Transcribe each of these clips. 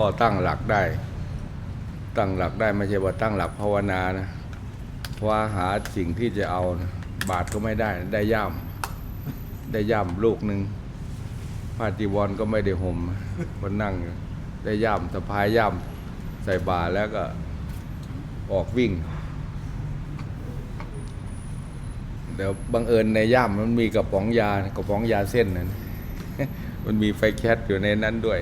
พ่อตั้งหลักได้ ตั้งหลักได้ไม่ใช่ว่าตั้งหลักภาวนานะเพราะว่าหาสิ่งที่จะเอานะบาทก็ไม่ได้ได้ย่ามได้ย่ามลูกหนึ่งผ้าจีวรก็ไม่ได้ห่มมันนั่งได้ย่ามสะพายย่ามใส่บาตรแล้วก็ออกวิ่ง เดี๋ยวบังเอิญในย่ามมันมีกระป๋องยากระป๋องยาเส้นนั้นมันมีไฟแคทอยู่ในนั้นด้วย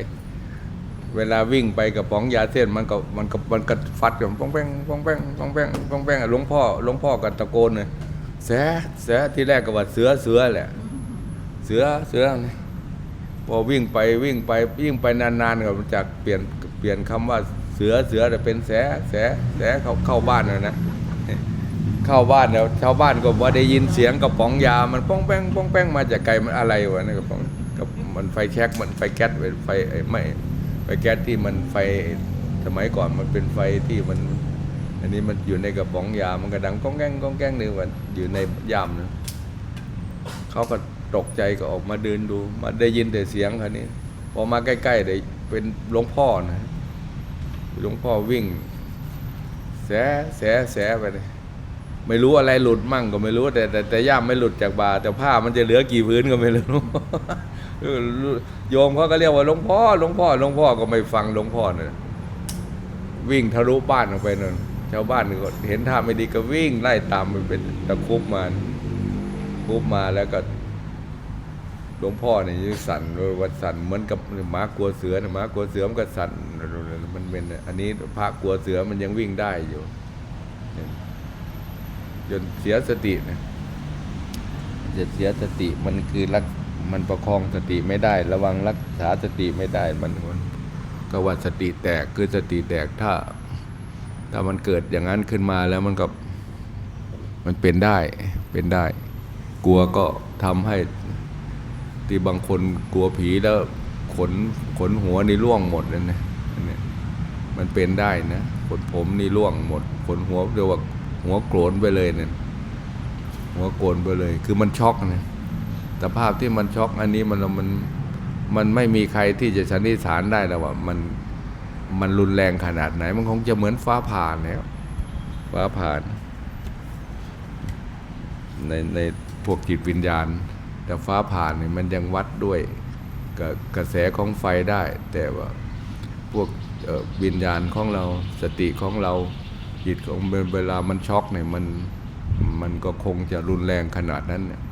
เวลาวิ่งไปกระป๋องยาเส้นมันก็มันก็มันก็ฟัดกันป้องแป้งป้องแป้งป้องแป้งป้องแป้งหลวงพ่อหลวงพ่อก็ตะโกนเลยเสือเสือที่แรกก็ว่าเสือเสือแหละ เสือเสือเนี่ยพอวิ่งไปวิ่งไปวิ่งไปนานๆก็มันจากเปลี่ยนเปลี่ยนคำว่าเสือเสือแต่เป็นแสแสแสเข้าเข้าบ้านเลยนะเข้าบ้านแล้วชาวบ้านก็ว่าได้ยินเสียงกระป๋องยา มันป้องแป้งป้องแป้งมาจากไกลมันอะไรวะนี่กระป๋องกับมันไฟแช็กมันไฟแก๊สไฟไม่ ไฟแก๊สที่มันไฟสมัยก่อนมันเป็นไฟที่มัน อันนี้มันอยู่ในกระป๋องยา มันกระดังก้องแก้งก้องแก้งหนึ่งวันอยู่ในยามนะเขาก็ตกใจก็ออกมาเดินดูมาได้ยินแต่เสียงคันนี้พอมาใกล้ๆได้เป็นหลวงพ่อนะหลวงพ่อวิ่ง แสแสแสไปเลยไม่รู้อะไรหลุดมั่งก็ไม่รู้ แต่แต่แต่ย่ามไม่หลุดจากบาแต่ผ้ามันจะเหลือกี่พื้นก็ไม่รู้ โยมเขาก็เรียกว่าหลวงพ่อหลวงพ่อหลวงพ่อก็ไม่ฟังหลวงพ่อเนี่ยวิ่งทะลุบ้านออกไปนั่นชาวบ้านก็เห็นท่าไม่ดีก็วิ่งไล่ตามไปเป็นตะคุบมาคุบมาแล้วก็หลวงพ่อเนี่ยยังสั่นวัดสั่นเหมือนกับหมากลัวเสือนะหมากลัวเสือมันก็สั่นมันเป็นอันนี้พระกลัวเสือมันยังวิ่งได้อยู่จนเสียสตินะจะเสียสติมันคือรัก มันประคองสติไม่ได้ ระวังรักษาสติไม่ได้มันมันก็ว่าสติแตกคือสติแตกถ้า ถ้ามันเกิดอย่างนั้นขึ้นมาแล้วมันก็มันเป็นได้เป็นได้ กลัวก็ทำให้ที่บางคนกลัวผีแล้วขนขนหัวนี่ร่วงหมดเลยนะนเนี้ยมันเป็นได้นะขนผมนี่ร่วงหมดขนหัวเรียกว่าหัวโกรนไปเลยเนี่ยหัวโกรนไปเลย คือมันช็อกนะ สภาพที่มันช็อกอันนี้มันมันมันไม่มีใครที่จะสันนิษฐานได้แล้วว่ามันมันรุนแรงขนาดไหน มันคงจะเหมือนฟ้าผ่านแล้วฟ้าผ่านในในพวกจิตวิญญาณ แต่ฟ้าผ่านเนี่ยมันยังวัดด้วยกับกระแสของไฟได้ แต่ว่าพวกวิญญาณของเราสติของเราจิตของเวลามันช็อกเนี่ยมันมันก็คงจะรุนแรงขนาดนั้นเนี่ย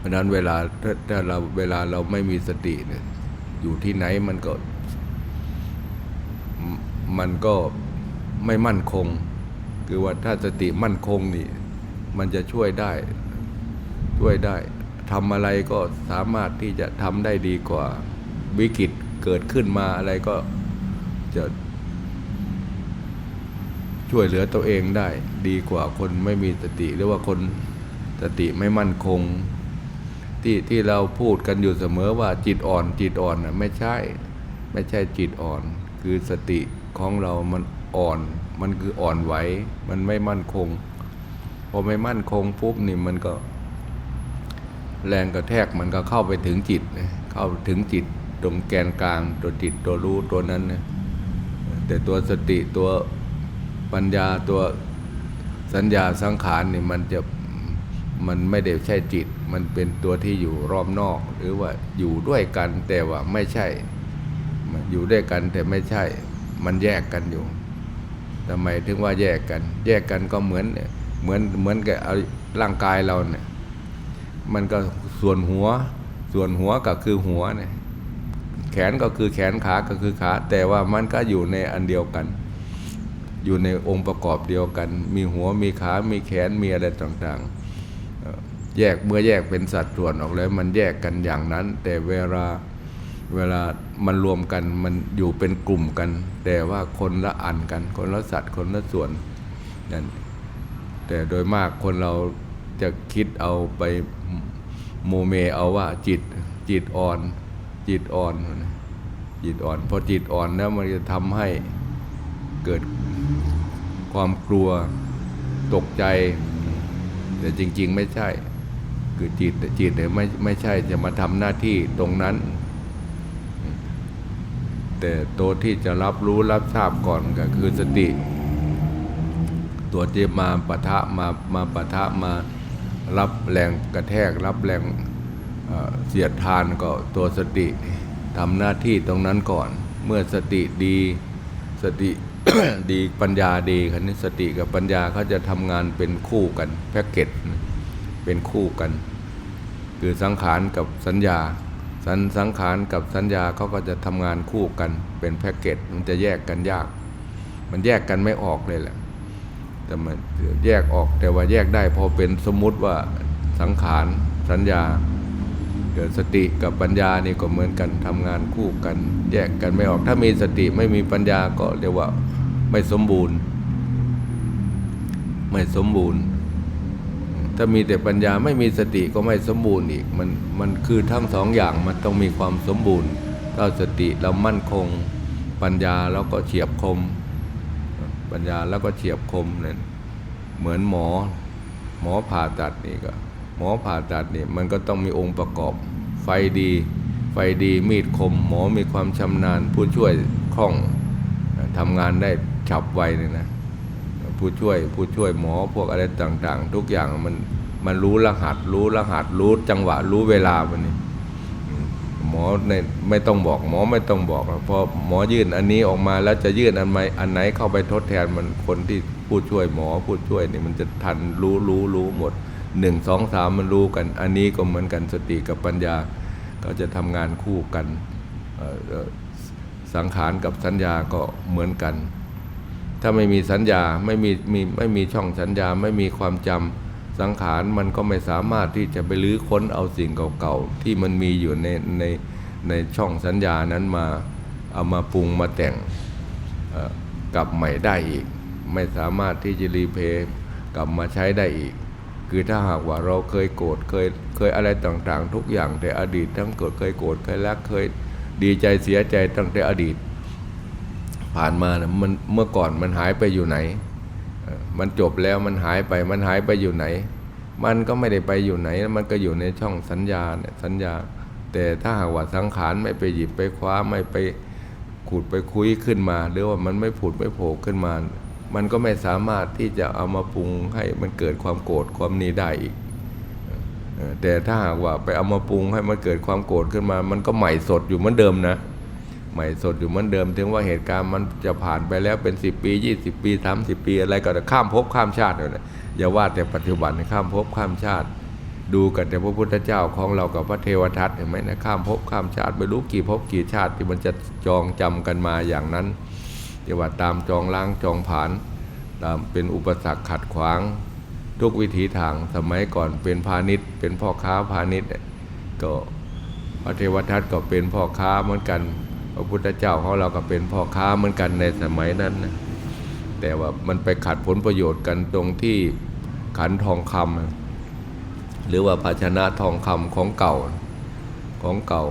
เพราะนั้นเวลาถ้าถ้าเราเวลาเราไม่มีสติเนี่ยอยู่ที่ไหนมันก็ มันก็ไม่มั่นคง คือว่าถ้าสติมั่นคงนี่ มันจะช่วยได้ช่วยได้ทำอะไรก็สามารถที่จะทำได้ดีกว่าวิกฤตเกิดขึ้นมาอะไรก็จะช่วยเหลือตัวเองได้ ดีกว่าคนไม่มีสติ หรือว่าคนสติไม่มั่นคง ที่ที่เราพูดกันอยู่เสมอว่าจิตอ่อนจิตอ่อนนะไม่ใช่ ไม่ใช่จิตอ่อน คือสติของเรามันอ่อน มันคืออ่อนไหวมันไม่มั่นคงพอไม่มั่นคงปุ๊บนี่มันก็ แรงกระแทกมันก็เข้าไปถึงจิตเข้าถึงจิตตรงแกนกลางตัวจิตตัวรู้ตัวนั้นนะแต่ตัวสติตัวปัญญาตัวสัญญาสังขารนี่มันจะ มันไม่ได้ใช่จิต มันเป็นตัวที่อยู่รอบนอก หรือว่าอยู่ด้วยกันแต่ว่าไม่ใช่ อยู่ด้วยกันแต่ไม่ใช่ มันแยกกันอยู่ทำไมถึงว่าแยกกัน แยกกันก็เหมือนเหมือนเหมือนกับร่างกายเราเนี่ย มันก็ส่วนหัว ส่วนหัวก็คือหัวเนี่ยแขนก็คือแขนขาก็คือขา แต่ว่ามันก็อยู่ในอันเดียวกัน อยู่ในองค์ประกอบเดียวกัน มีหัวมีขา มีแขนมีอะไรต่างๆ แยกเมื่อแยกเป็นสัดส่วนออกแล้วมันแยกกันอย่างนั้น แต่เวลาเวลามันรวมกันมันอยู่เป็นกลุ่มกัน แต่ว่าคนละอันกัน คนละสัดคนละส่วนนั่นแต่โดยมากคนเราจะคิดเอาไปโมเมเอาว่าจิตจิตอ่อน จิตอ่อน จิตอ่อน พอจิตอ่อนแล้วมันจะทำให้เกิดความกลัวตกใจ แต่จริง ๆ ไม่ใช่ คือจิตจิตเนี่ยไม่ไม่ใช่จะมาทำหน้าที่ตรงนั้น แต่ตัวที่จะรับรู้รับทราบก่อนก็คือสติ ตัวที่มาปะทะมามาปะทะมารับแรงกระแทก รับแรงเเสียดทานก็ตัวสติทำหน้าที่ตรงนั้นก่อน เมื่อสติดีสติดีปัญญาดีคันนี้สติกับปัญญาเขาจะทำงานเป็นคู่กันแพ็กเกจเป็นคู่กัน คือสังขารกับสัญญา สันสังขารกับสัญญาเขาก็จะทำงานคู่กันเป็นแพ็กเกจมันจะแยกกันยาก มันแยกกันไม่ออกเลยแหละแต่มันแยกออกแต่ว่าแยกได้พอเป็นสมมุติว่าสังขารสัญญาเกิดสติกับปัญญานี่ก็เหมือนกันทำงานคู่กัน แยกกันไม่ออกถ้ามีสติไม่มีปัญญาก็เรียกว่าไม่สมบูรณ์ ไม่สมบูรณ์ ถ้ามีแต่ปัญญาไม่มีสติก็ไม่สมบูรณ์อีก มันมันคือทั้งสองอย่างมันต้องมีความสมบูรณ์ ถ้าสติเรามั่นคง ปัญญาแล้วก็เฉียบคม ปัญญาแล้วก็เฉียบคมเนี่ยเหมือนหมอ หมอผ่าตัดนี่ก็หมอผ่าตัดนี่มันก็ต้องมีองค์ประกอบ ไฟดี ไฟดีมีดคม หมอมีความชำนาญผู้ช่วยคล่องทำงานได้ฉับไวเลยนะ ผู้ช่วยผู้ช่วยหมอพวกอะไรต่าง ๆ ทุกอย่างมันมันรู้รหัส รู้รหัส รู้จังหวะ รู้เวลามันนี่หมอในไม่ต้องบอกหมอไม่ต้องบอกหรอกพอหมอยื่นอันนี้ออกมาแล้วจะยื่นอันไหนอันไหนเข้าไปทดแทนมันคนที่ผู้ช่วยหมอผู้ช่วยนี่มันจะทันรู้รู้รู้หมดหนึ่งสองสามมันรู้กัน อันนี้ก็เหมือนกันสติกับปัญญา ก็จะทำงานคู่กันสังขารกับสัญญาก็เหมือนกัน ถ้าไม่มีสัญญาไม่มีมีไม่มีช่องสัญญาไม่มีความจำสังขารมันก็ไม่สามารถที่จะไปลื้อค้นเอาสิ่งเก่าๆที่มันมีอยู่ในในในช่องสัญญานั้นมาเอามาปรุงมาแต่งกลับใหม่ได้อีก ไม่สามารถที่จะรีเพย์กลับมาใช้ได้อีก คือถ้าหากว่าเราเคยโกรธเคยเคยอะไรต่างๆ ทุกอย่างแต่อดีตทั้งเกิดเคยโกรธเคยรักเคยดีใจเสียใจตั้งแต่อดีต ผ่านมานะมันเมื่อก่อนมันหายไปอยู่ไหน มันจบแล้วมันหายไปมันหายไปอยู่ไหน มันก็ไม่ได้ไปอยู่ไหน มันก็อยู่ในช่องสัญญาเนี่ยสัญญา แต่ถ้าหากว่าสังขารไม่ไปหยิบไปคว้าไม่ไปขุดไปคุยขึ้นมา หรือว่ามันไม่ผุดไม่โผล่ขึ้นมา มันก็ไม่สามารถที่จะเอามาปรุงให้มันเกิดความโกรธความนี้ได้อีกแต่ถ้าหากว่าไปเอามาปรุงให้มันเกิดความโกรธขึ้นมา มันก็ใหม่สดอยู่เหมือนเดิมนะ ใหม่สดอยู่เหมือนเดิม ถึงว่าเหตุการณ์มันจะผ่านไปแล้วเป็น 10 ปี 20 ปี 30 ปีอะไรก็ได้ข้ามภพข้ามชาติเลยนะอย่าว่าแต่ปัจจุบันข้ามภพข้ามชาติ ดูกันแต่พระพุทธเจ้าของเรากับพระเทวทัตเห็นไหมนะข้ามภพข้ามชาติไม่รู้กี่ภพกี่ชาติที่มันจะจองจำกันมาอย่างนั้นเรียกว่าตามจองล้างจองผานตามเป็นอุปสรรคขัดขวาง ทุกวิถีทางสมัยก่อนเป็นพาณิชย์ เป็นพ่อค้าพาณิชย์ก็พระเทวทัตก็เป็นพ่อค้าเหมือนกัน ระพุทธเจ้าของเราก็เป็นพ่อค้าเหมือนกันในสมัยนั้นนะแต่ว่ามันไปขัดผลประโยชน์กันตรงที่ขันทองคำอะหรือว่าภาชนะทองคำของเก่าของเก่า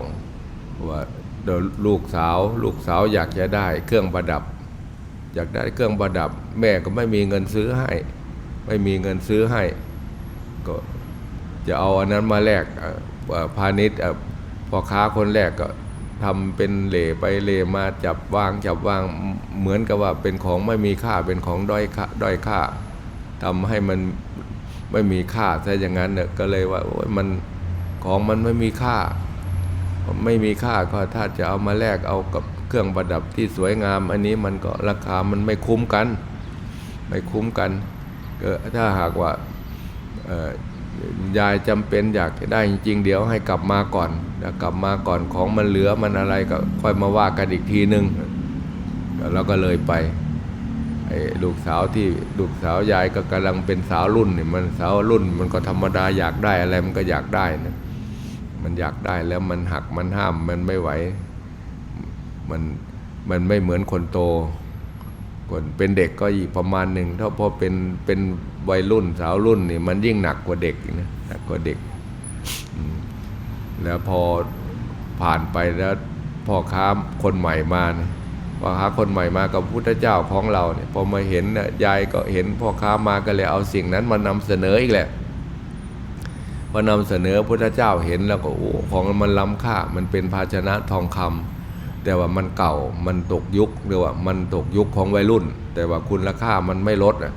ว่าลูกสาวลูกสาวอยากจะได้เครื่องประดับ อยากได้เครื่องประดับ แม่ก็ไม่มีเงินซื้อให้ ไม่มีเงินซื้อให้ ก็จะเอาอันนั้นมาแลกพาณิชย์พ่อค้าคนแรกก็ ทำเป็นเหล่ไปเหล่มาจับวางจับวางเหมือนกับว่าเป็นของไม่มีค่าเป็นของด้อยค่าด้อยค่าทำให้มันไม่มีค่าซะอย่างนั้นเนี่ยก็เลยว่าโอ้ยมันของมันไม่มีค่า ไม่มีค่าก็ถ้าจะเอามาแลกเอากับเครื่องประดับที่สวยงาม อันนี้มันก็ราคามันไม่คุ้มกัน ไม่คุ้มกันก็ถ้าหากว่า ยายจำเป็นอยากจะได้จริง ๆ เดี๋ยวให้กลับมาก่อนแล้วกลับมาก่อนของมันเหลือมันอะไรก็ค่อยมาว่ากันอีกทีนึงแล้วก็เลยไปไอ้ลูกสาวที่ลูกสาวยายก็กำลังเป็นสาวรุ่นนี่มันสาวรุ่นมันก็ธรรมดาอยากได้อะไรมันก็อยากได้นะมันอยากได้แล้วมันหักมันห้ามมันไม่ไหว มันมันไม่เหมือนคนโต คนเป็นเด็กก็อีกประมาณหนึ่งถ้าพอเป็นเป็นวัยรุ่นสาวรุ่นนี่มันยิ่งหนักกว่าเด็กนะหนักกว่าเด็ก แล้วพอผ่านไปแล้วพ่อค้าคนใหม่มานะพ่อค้าคนใหม่มากับพุทธเจ้าของเราเนี่ยพอมาเห็นยายก็เห็นพ่อค้ามาก็เลยเอาสิ่งนั้นมานำเสนออีกแหละพอนำเสนอพุทธเจ้าเห็นแล้วก็โอ้ของมันล้ำค่า มันเป็นภาชนะทองคำ แต่ว่ามันเก่ามันตกยุคเรียกว่ามันตกยุคของวัยรุ่น แต่ว่าคุณค่ามันไม่ลดอะ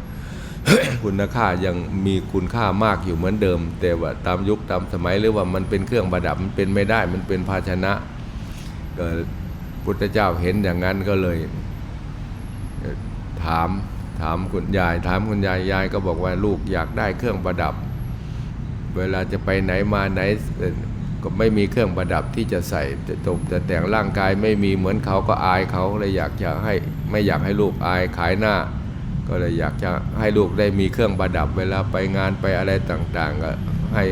คุณค่ายังมีคุณค่ามากอยู่เหมือนเดิม แต่ว่าตามยุคตามสมัยหรือว่ามันเป็นเครื่องประดับมันเป็นไม่ได้มันเป็นภาชนะก็พุทธเจ้าเห็นอย่างนั้นก็เลย ถามถามคุณยาย ถามคุณยายยายก็บอกว่าลูกอยากได้เครื่องประดับ เวลาจะไปไหนมาไหน ก็ไม่มีเครื่องประดับที่จะใส่จะตกจะแต่งร่างกายไม่มีเหมือนเขาก็อายเขาเลยอยากจะให้ไม่อยากให้ลูกอายขายหน้า ก็เลยอยากจะให้ลูกได้มีเครื่องประดับเวลาไปงานไปอะไรต่างๆ ก็ให้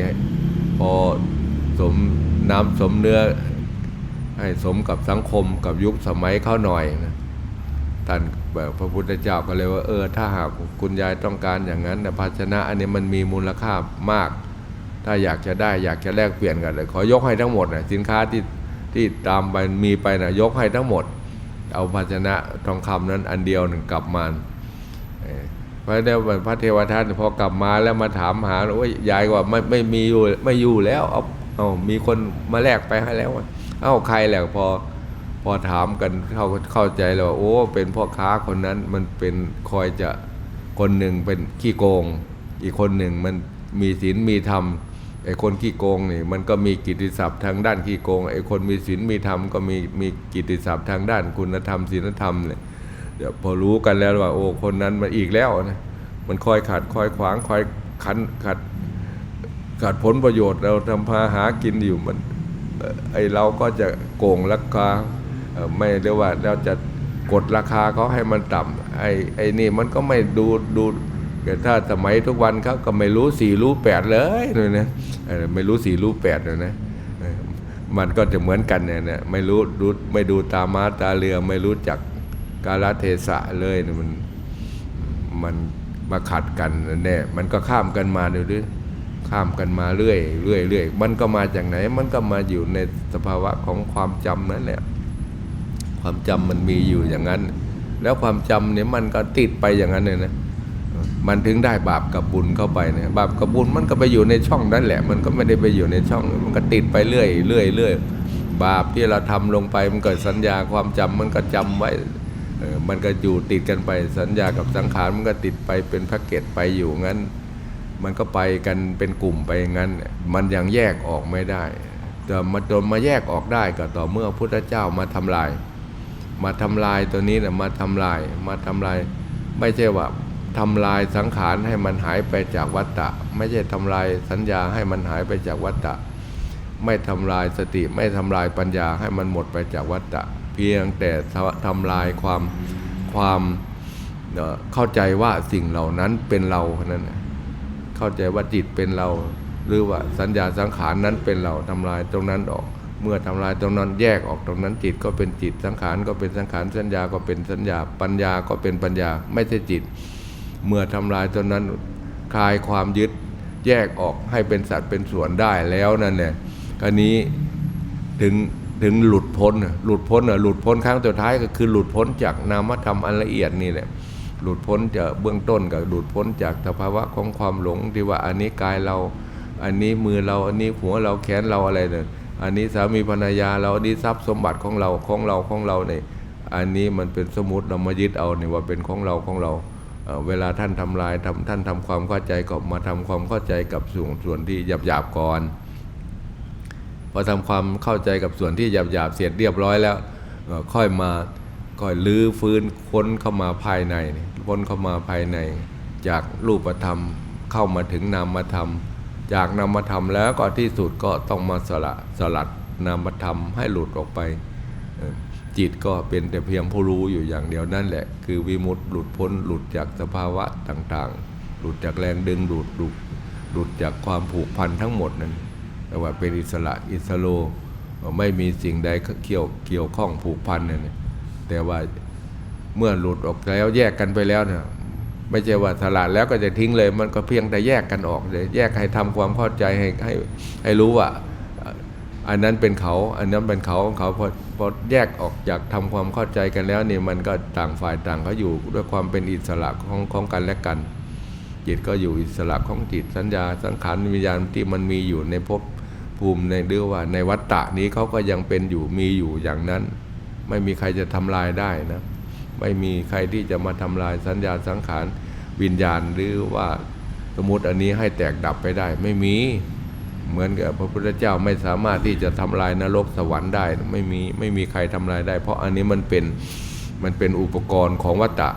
พอสมน้ำสมเนื้อ ให้สมกับสังคมกับยุคสมัยเขาหน่อยนะท่านแบบพระพุทธเจ้าก็เลยว่าเออถ้าหากคุณยายต้องการอย่างนั้นแต่ภาชนะอันนี้มันมีมูลค่ามาก ถ้าอยากจะได้อยากจะแลกเปลี่ยนกันเลยขอยกให้ทั้งหมดนะสินค้าที่ที่ตามไปมีไปนะยกให้ทั้งหมด เอาภาชนะทองคำนั้นอันเดียวหนึ่งกลับมาพระฉะนั้นพระเทวทัตพอกลับมาแล้วมาถามหาว่ายายว่าไม่ไม่มีอยู่ไม่อยู่แล้วเอาเอามีคนมาแลกไปให้แล้วเอ้าใครแหละพอพอถามกันเข้าเข้าใจแล้วว่าโอ้เป็นพ่อค้าคนนั้นมันเป็นคอยจะคนหนึ่งเป็นขี้โกง อีกคนหนึ่งมันมีศีลมีธรรม ไอ้คนขี้โกงนี่มันก็มีกิตติศัพท์ทางด้านขี้โกงไอ้คนมีศีลมีธรรมก็มีมีกิตติศัพท์ทางด้านคุณธรรมศีลธรรมเลยเดี๋ยวพอรู้กันแล้วว่า โอ้คนนั้นมันอีกแล้วนะมันคอยขัดคอยขวางคอยขันขัดขาดผลประโยชน์เราทำพาหากินอยู่มันไอเราก็จะโกงราคาไม่เรียกว่าเราจะกดราคาเขาให้มันต่ำไอไอนี่มันก็ไม่ดูดู แต่ถ้าสมัยทุกวันเขาก็ไม่รู้สี่รู้แปดเลยเลยนะไม่รู้สี่รู้แปดเลยนะมันก็จะเหมือนกันเนี่ยนะไม่รู้ดูไม่ดูตามาตาเรือไม่รู้จักกาลเทศะเลยนี่ยมันมันมาขัดกันแน่มันก็ข้ามกันมาดูดิข้ามกันมาเรื่อยเรื่อยเรื่อยมันก็มาจากไหน มันก็มาอยู่ในสภาวะของความจำนั่นแหละความจำมันมีอยู่อย่างนั้น แล้วความจำเนี่ยมันก็ติดไปอย่างนั้นเลยนะ มันถึงได้บาปกับบุญเข้าไปเนี่ยบาปกับบุญมันก็ไปอยู่ในช่องนั่นแหละ มันก็ไม่ได้ไปอยู่ในช่อง มันก็ติดไปเรื่อยเรื่อยเรื่อยบาปที่เราทำลงไปมันเกิดสัญญาความจำมันก็จำไว้เออมันก็อยู่ติดกันไปสัญญากับสังขารมันก็ติดไปเป็นแพ็กเกจไปอยู่งั้น มันก็ไปกันเป็นกลุ่มไปงั้น มันยังแยกออกไม่ได้ แต่มาจนมาแยกออกได้ก็ต่อเมื่อพุทธเจ้ามาทำลาย มาทำลายตัวนี้นะมาทำลายมาทำลาย ไม่ใช่ว่า ทำลายสังขารให้มันหายไปจากวัฏฏะไม่ใช่ทำลายสัญญาให้มันหายไปจากวัฏฏะไม่ทำลายสติไม่ทำลายปัญญาให้มันหมดไปจากวัฏฏะเพียงแต่ทำลายความความเอ่อเข้าใจว่าสิ่งเหล่านั้นเป็นเราเนั้นนะเข้าใจว่าจิตเป็นเรา หรือว่าสัญญาสังขารนั้นเป็นเราทำลายตรงนั้นออก เมื่อทำลายตรงนั้นแยกออกตรงนั้นจิตก็เป็นจิตสังขารก็เป็นสังขารสัญญาก็เป็นสัญญาปัญญาก็เป็นปัญญาไม่ใช่จิต เมื่อทำลายตรงนั้นคลายความยึดแยกออกให้เป็นสัตว์เป็นส่วนได้แล้วนั่นเนี่ยกรนี้ถึงถึงหลุดพ้นหลุดพ้นหลุดพ้นครั้งสุดท้ายก็คือหลุดพ้นจากนามธรรมอันละเอียดนี่แหละหลุดพ้นจากเบื้องต้นกับหลุดพ้นจากสภาวะของความหลงที่ว่าอันนี้กายเรา อันนี้มือเราอันนี้หัวเราแขนเราอะไรเนี่ยอันนี้สามีภรรยาเราอันนี้ทรัพย์สมบัติของเราของเราของเราเนี่ยอันนี้มันเป็นสมมติเรามายึดเอาเนี่ยว่าเป็นของเราของเรา เวลาท่านทำลายทำท่านทำความเข้าใจก็มาทำความเข้าใจกับส่วนส่วนที่หยาบหยาบก่อนพอทำความเข้าใจกับส่วนที่หยาบหยาบเสร็จเรียบร้อยแล้วค่อยมาค่อยลื้อฟื้นค้นเข้ามาภายในค้นเข้ามาภายใน จากรูปธรรมเข้ามาถึงนามธรรมจากนามธรรมแล้วก็ที่สุดก็ต้องมาสละสลัดนามธรรมให้หลุดออกไป จิตก็เป็นแต่เพียงผู้รู้อยู่อย่างเดียวนั่นแหละ คือวิมุตติหลุดพ้นหลุดจากสภาวะต่างๆ หลุดจากแรงดึงดูดหลุดหลุดจากความผูกพันทั้งหมดนั้นแต่ว่าเป็นอิสระอิสโลไม่มีสิ่งใดเกี่ยวเกี่ยวข้องผูกพันเนี่ยแต่ว่าเมื่อหลุดออกแล้วแยกกันไปแล้วเนี่ยไม่ใช่ว่าสละแล้วก็จะทิ้งเลย มันก็เพียงแต่แยกกันออกเลยแยกให้ทำความเข้าใจให้ให้ให้รู้ว่า อันนั้นเป็นเขา อันนั้นเป็นเขาของเขาพอพอแยกออกจากทำความเข้าใจกันแล้วนี่มันก็ต่างฝ่ายต่างเขาอยู่ด้วยความเป็นอิสระของของกันและกัน จิตก็อยู่อิสระของจิตสัญญาสังขารวิญญาณที่มันมีอยู่ในภพภูมิในเรียว่า ในวัฏฏะนี้เขาก็ยังเป็นอยู่มีอยู่อย่างนั้น ไม่มีใครจะทำลายได้นะไม่มีใครที่จะมาทำลายสัญญาสังขารวิญญาณหรือว่าสมมติอันนี้ให้แตกดับไปได้ไม่มี เหมือนกับพระพุทธเจ้าไม่สามารถที่จะทำลายนรกสวรรค์ได้ ไม่มีไม่มีใครทำลายได้ เพราะอันนี้มันเป็นมันเป็นอุปกรณ์ของวัตตะ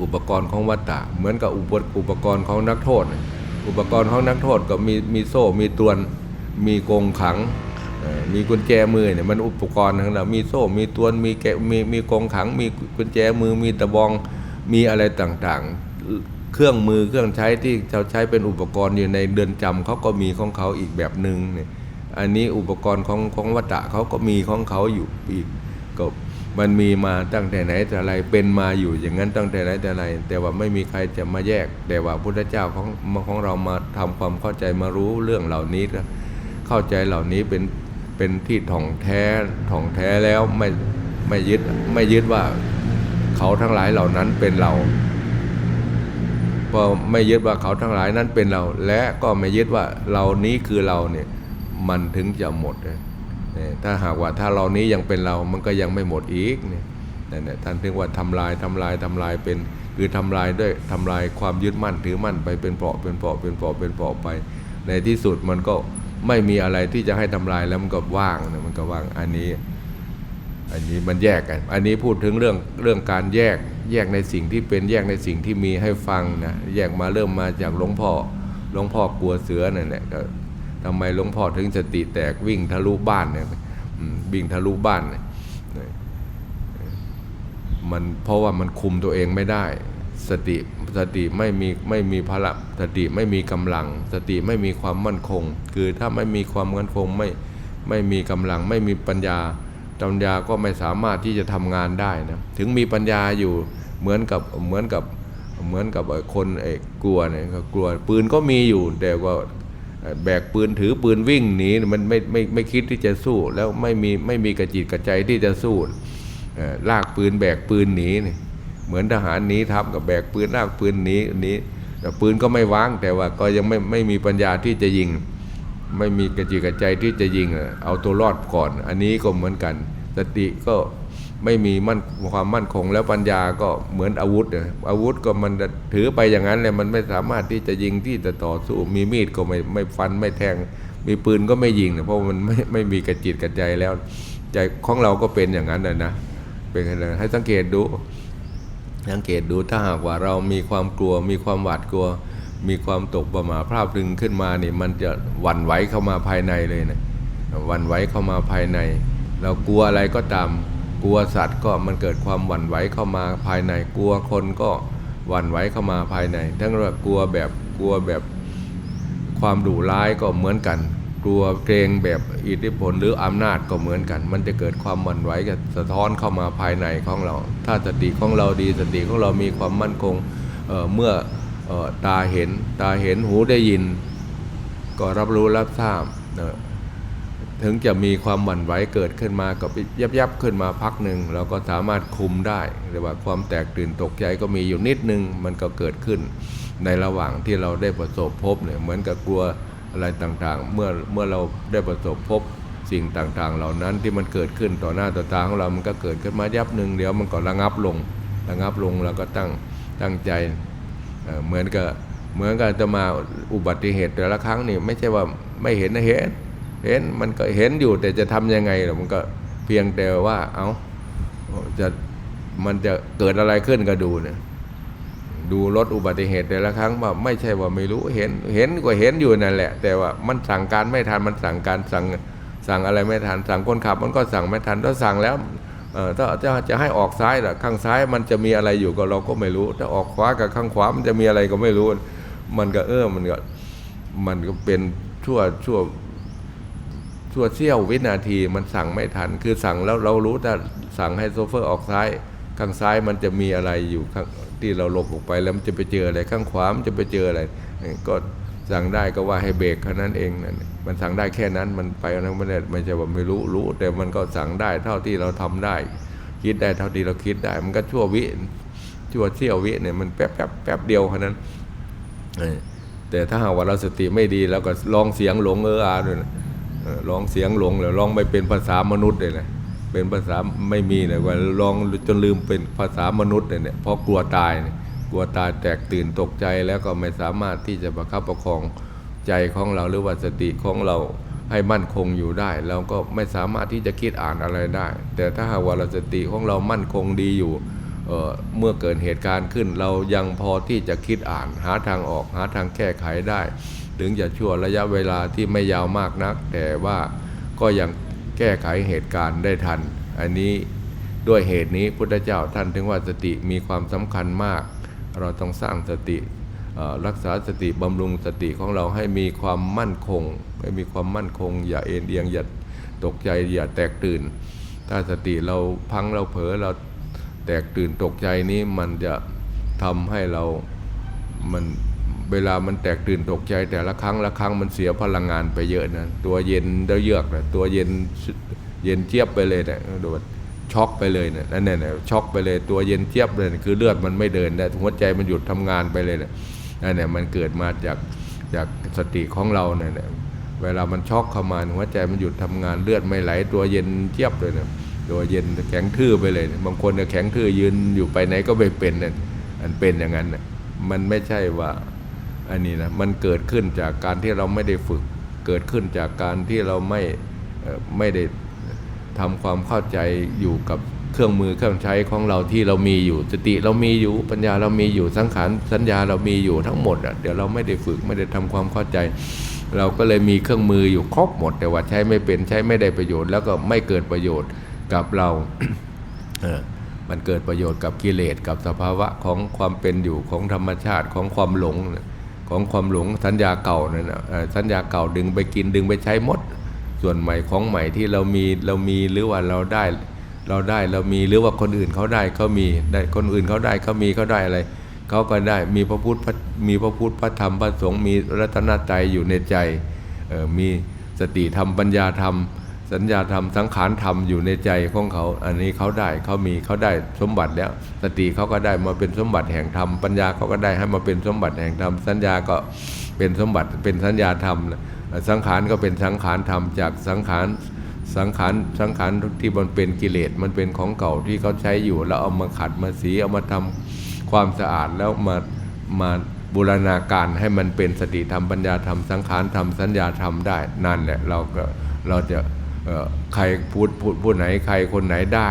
อุปกรณ์ของวัตตะ เหมือนกับอุปอุปกรณ์ของนักโทษ อุปกรณ์ของนักโทษก็มีมีโซ่ มีตวน มีกงขัง มีกุญแจมือเนี่ยมันอุปกรณ์ทั้งนั้นมีโซ่ มีตวน มีแกมีมีกงขัง มีกุญแจมือ มีตะบอง มีอะไรต่างๆ เครื่องมือเครื่องใช้ที่เราใช้เป็นอุปกรณ์อยู่ในเดือนจำเขาก็มีของเขาอีกแบบหนึ่งเนี่ยอันนี้อุปกรณ์ของของวัตตะเขาก็มีของเขาอยู่อีกก็มันมีมาตั้งแต่ไหนแต่ไรเป็นมาอยู่อย่างนั้นตั้งแต่ไหนแต่ไรแต่ว่าไม่มีใครจะมาแยก แต่ว่าพุทธเจ้าของของเรามาทำความเข้าใจมารู้เรื่องเหล่านี้เข้าใจเหล่านี้เป็นเป็นที่ถ่องแท้ถ่องแท้แล้วไม่ไม่ยึดไม่ยึดว่าเขาทั้งหลายเหล่านั้นเป็นเรา พอไม่ยึดว่าเขาทั้งหลายนั้นเป็นเรา และก็ไม่ยึดว่าเรานี้คือเราเนี่ยมันถึงจะหมดนะเนี่ยถ้าหากว่าถ้าเรานี้ยังเป็นเรา มันก็ยังไม่หมดอีกเนี่ยนั่นแหละท่านถึงว่าทำลายทำลายทำลายเป็นคือทำลายด้วยทำลายความยึดมั่นถือมั่นไปเป็นเปราะเป็นเปราะเป็นเปราะเป็นเปราะไป ในที่สุดมันก็ไม่มีอะไรที่จะให้ทำลายแล้วมันก็ว่างนะมันก็ว่างอันนี้ อันนี้มันแยกกัน อันนี้พูดถึงเรื่องเรื่องการแยก แยกในสิ่งที่เป็นแยกในสิ่งที่มีให้ฟังนะแยกมาเริ่มมาจากหลวงพ่อหลวงพ่อกลัวเสือนั่นแหละก็ทำไมหลวงพ่อถึงสติแตกวิ่งทะลุบ้านเนี่ยวิ่งทะลุบ้านเนี่ยมันเพราะว่ามันคุมตัวเองไม่ได้ สติสติไม่มีไม่มีพละสติไม่มีกำลัง สติไม่มีความมั่นคง คือถ้าไม่มีความมั่นคงไม่ไม่มีกำลัง ไม่มีปัญญาปัญญาก็ไม่สามารถที่จะทำงานได้นะถึงมีปัญญาอยู่ เหมือนกับเหมือนกับเหมือนกับคนไอ้กลัวเนี่ยกลัวปืนก็มีอยู่ แต่ว่าแบกปืนถือปืนวิ่งหนีมันไม่ไม่ไม่คิดที่จะสู้ แล้วไม่มีไม่มีกระจิตกระใจที่จะสู้ลากปืนแบกปืนหนีนี่เหมือนทหารหนีทับกับแบกปืนลากปืนหนีหนีแต่ปืนก็ไม่วางแต่ว่าก็ยังไม่ไม่มีปัญญาที่จะยิง ไม่มีกระจิตกระใจที่จะยิงเอาตัวรอดก่อน อันนี้ก็เหมือนกัน สติก็ ไม่มีมั่นความมั่นคง แล้วปัญญาก็เหมือนอาวุธอะอาวุธก็มันถือไปอย่างนั้นเลยมันไม่สามารถที่จะยิงที่จะต่อสู้มีมีดก็ไม่ไม่ฟันไม่แทง มีปืนก็ไม่ยิงนะเพราะมันไม่ไม่มีกระจิตกระใจแล้วใจของเราก็เป็นอย่างนั้นนะนะเป็นอะไรให้สังเกตดู สังเกตดูถ้าหากว่าเรามีความกลัว มีความหวาดกลัว มีความตกประหม่าพลาดพึงขึ้นมานี่มันจะหวั่นไหวเข้ามาภายในเลยนะหวั่นไหวเข้ามาภายใน เรากลัวอะไรก็ตาม กลัวสัตว์ก็มันเกิดความหวั่นไหวเข้ามาภายในกลัวคนก็หวั่นไหวเข้ามาภายใน ทั้งว่ากลัวแบบกลัวแบบความดุร้ายก็เหมือนกัน กลัวเกรงแบบอิทธิพลหรืออำนาจก็เหมือนกัน มันจะเกิดความหวั่นไหวกับสะท้อนเข้ามาภายในของเรา ถ้าสติของเราดีสติของเรามีความมั่นคงเเมื่ออตาเห็นตาเห็นหูได้ยิน ก็รับรู้รับทราบ ถึงจะมีความหวั่นไหวเกิดขึ้นมาก็ยับยับขึ้นมาพักหนึ่งเราก็สามารถคุมได้หรือว่าความแตกตื่นตกใจก็มีอยู่นิดนึงมันก็เกิดขึ้น ในระหว่างที่เราได้ประสบพบเนี่ยเหมือนกับกลัวอะไรต่างๆ เมื่อเมื่อเราได้ประสบพบสิ่งต่างๆ เหล่านั้นที่มันเกิดขึ้นต่อหน้าต่อตาของเรา มันก็เกิดขึ้นมายับหนึ่งเดี๋ยวมันก็ระงับลงระงับลงเราก็ตั้งตั้งใจเหมือนกับเหมือนกับจะมาอุบัติเหตุแต่ละครั้งนี่ไม่ใช่ว่าไม่เห็นนะเห็น เห็นมันก็เห็นอยู่แต่จะทำยังไงหรอมันก็เพียงแต่ว่า เอาจะมันจะเกิดอะไรขึ้นก็ดูเนี่ยดูรถอุบัติเหตุแต่ละครั้งว่าไม่ใช่ว่าไม่รู้เห็นเห็นก็เห็นอยู่นั่นแหละ แต่ว่ามันสั่งการไม่ทันมันสั่งการสั่งสั่งอะไรไม่ทันสั่งคนขับ มันก็สั่งไม่ทันถ้าสั่งแล้วถ้าจะจะให้ออกซ้ายล่ะข้างซ้ายมันจะมีอะไรอยู่ก็เราก็ไม่รู้ ถ้าออกขวากับข้างขวามันจะมีอะไรก็ไม่รู้ มันก็เออมันก็มันก็เป็นชั่วชั่ว ชั่วเสี้ยววินาทีมันสั่งไม่ทัน คือสั่งแล้วเรารู้ถ้าสั่งให้โซเฟอร์ออกซ้าย ข้างซ้ายมันจะมีอะไรอยู่ข้างที่เราหลบออกไปแล้วมันจะไปเจออะไรข้างขวามันจะไปเจออะไรก็สั่งได้ก็ว่าให้เบรกแค่นั้นเองนั่นมันสั่งได้แค่นั้นมันไปนั้นไม่ได้ไม่ใช่ว่าไม่รู้รู้ แต่มันก็สั่งได้เท่าที่เราทำได้ คิดได้เท่าที่เราคิดได้ มันก็ชั่ววิชั่วเสี้ยววิเนี่ยมันแป๊บแป๊บแป๊บเดียวแค่นั้นแต่ถ้าหากว่าเราสติไม่ดีแล้วก็ลองเสียงหลงเอออาด้วยนะ เออลองเสียงหลงแล้วลองไม่เป็นภาษามนุษย์เลยนะเป็นภาษาไม่มีเลยว่าลองจนลืมเป็นภาษามนุษย์เลยเนี่ยเพราะกลัวตายเนี่ยกลัวตายแตกตื่นตกใจแล้วก็ไม่สามารถที่จะประคับประคองใจของเราหรือว่าสติของเราให้มั่นคงอยู่ได้ เราก็ไม่สามารถที่จะคิดอ่านอะไรได้ แต่ถ้าหากว่าเราสติของเรามั่นคงดีอยู่เออเมื่อเกิดเหตุการณ์ขึ้น เรายังพอที่จะคิดอ่านหาทางออกหาทางแก้ไขได้ ถึงจะชั่วระยะเวลาที่ไม่ยาวมากนัก แต่ว่าก็ยังแก้ไขเหตุการณ์ได้ทัน อันนี้ด้วยเหตุนี้พุทธเจ้าท่านถึงว่าสติมีความสำคัญมาก เราต้องสร้างสติรักษาสติบำรุงสติของเราให้มีความมั่นคง ให้มีความมั่นคง อย่าเอ็นเอียงอย่าตกใจอย่าแตกตื่น ถ้าสติเราพังเราเผลอเราแตกตื่นตกใจนี้มันจะทำให้เรามัน เวลามันแตกตื่นตกใจแต่ละครั้งละครั้งมันเสียพลังงานไปเยอะนะตัวเย็นเดเยือกนะตัวเย็นเย็นเจี๊ยบไปเลยเนะโดดช็อกไปเลยเนะนั่นเนี่ยนะช็อกไปเลยตัวเย็นเจี๊ยบเลยนะคือเลือดมันไม่เดินนะหัวใจมันหยุดทำงานไปเลยนะนั่นเนี่ยมันเกิดมาจากจากสติของเราเนี่ยนะเวลามันช็อกเข้ามาหัวใจมันหยุดทำงานเลือดไม่ไหล ตัวเย็นเจี๊ยบเลยนะตัวเย็นแข็งทื่อไปเลยบางคนเนี่ยแข็งทื่อยืนอยู่ไปไหนก็ไม่เป็นนี่ยอันเป็นอย่างนั้นน่ะมันไม่ใช่ว่า อันนี้นะมันเกิดขึ้นจากการที่เราไม่ได้ฝึก เกิดขึ้นจากการที่เราไม่ไม่ได้ทำความเข้าใจอยู่กับเครื่องมือเครื่องใช้ของเราที่เรามีอยู่สติเรามีอยู่ปัญญาเรามีอยู่สังขารสัญญาเรามีอยู่ทั้งหมดอะเดี๋ยวเราไม่ได้ฝึกไม่ได้ทำความเข้าใจ เราก็เลยมีเครื่องมืออยู่ครบหมด แต่ว่าใช้ไม่เป็นใช้ไม่ได้ประโยชน์ แล้วก็ไม่เกิดประโยชน์กับเราเออมันเกิดประโยชน์กับกิเลสกับสภาวะของความเป็นอยู่ของธรรมชาติของความหลงน่ะ ของความหลงสัญญาเก่านั่นนะสัญญาเก่าดึงไปกินดึงไปใช้หมด ส่วนใหม่ของใหม่ที่เรามีเรามีหรือว่าเราได้เราได้เรามีหรือว่าคนอื่นเขาได้เขามีได้คนอื่นเขาได้เขามีเขาได้อะไรเขาก็ได้มีพระพุทธพระมีพระพุทธพระธรรมพระสงฆ์มีรัตนตรัยอยู่ในใจมีสติธรรมปัญญาธรรม สัญญาธรรมสังขารธรรมอยู่ในใจของเขา อันนี้เขาได้เขามีเขาได้สมบัติแล้วสติเขาก็ได้มาเป็นสมบัติแห่งธรรมปัญญาเขาก็ได้ให้มาเป็นสมบัติแห่งธรรมสัญญาก็เป็นสมบัติเป็นสัญญาธรรม สังขารก็เป็นสังขารธรรมจากสังขารสังขารสังขารที่มันเป็นกิเลสมันเป็นของเก่าที่เขาใช้อยู่แล้วเอามาขัดมาสีเอามาทำความสะอาดแล้วมามาบูรณาการให้มันเป็นสติธรรมปัญญาธรรมสังขารธรรมสัญญาธรรมได้นั่นแหละเราก็เราจะ ใครพูดพูดผู้ไหนใครคนไหนได้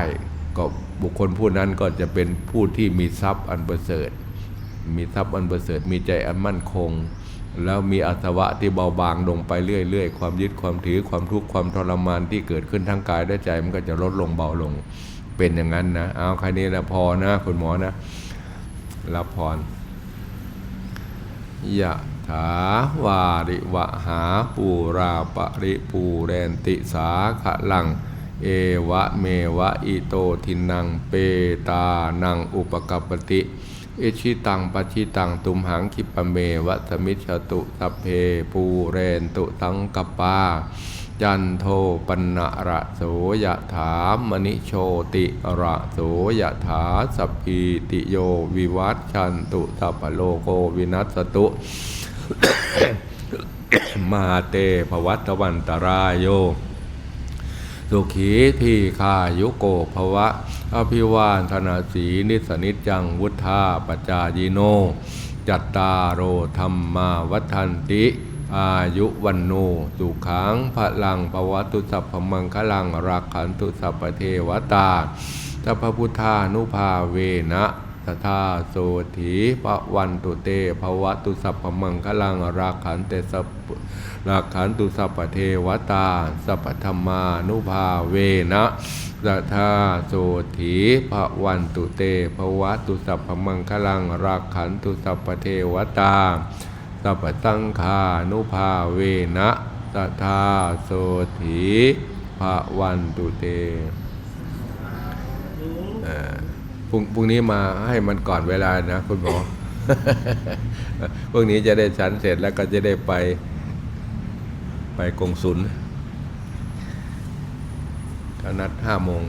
ก็บุคคลผู้นั้นก็จะเป็นผู้ที่มีทรัพย์อันประเสริฐ มีทรัพย์อันประเสริฐ มีใจอันมั่นคง แล้วมีอาสวะที่เบาบางลงไปเรื่อยๆ ความยึดความถือความทุกข์ความทรมานที่เกิดขึ้นทั้งกายและใจมันก็จะลดลงเบาลงเป็นอย่างนั้นนะเอาแค่นี้นะพอนะคุณหมอนะรับพรยะ ถาวาริวะหาปูราปริปูเรนติสาขะลัง เอวะเมวะอิโตทินังเปตานังอุปกปปติ เอชิตังปัชิตังตุมหังคิปะเมวะสมิชตุสัพเพปูเรนตุสังกปปาจันโทปนะระโสยะถามณิโชติระโสยะถาสัพพีติโยวิวัตชันตุสัพโลโกวินัสตุ มาเตภวัตวันตรายโย สุขีทีคายุโกภวะ อภิวานธนาสีนิสนิจังวุธาปจายิโน จัตตาโรธรรมาวัฏันติ อายุวันโนสุขังพลังภวัตุสัพพมังคลังรักขันตุสัพเทวตาสัพพพุทธานุภาเวนะ ตถาโสถีปะวันตุเตภวะตุสัพพมังคลังราขันเตสัพราขันตุสัพเทวตา สัพธรรมานุภาเวนะตถาโสถีปะวันตุเตภวะตุสัพพมังคลังราขันตุสัพเทวตา สัพพสังฆานุภาเวนะตถาโสถีภะวันตุเตอ่อ พรุ่งพรุ่งนี้มาให้มันก่อนเวลานะคุณหมอพรุ่งนี้จะได้ฉันเสร็จแล้วก็จะได้ไป ไปกงสุลเขานัดห้าโมง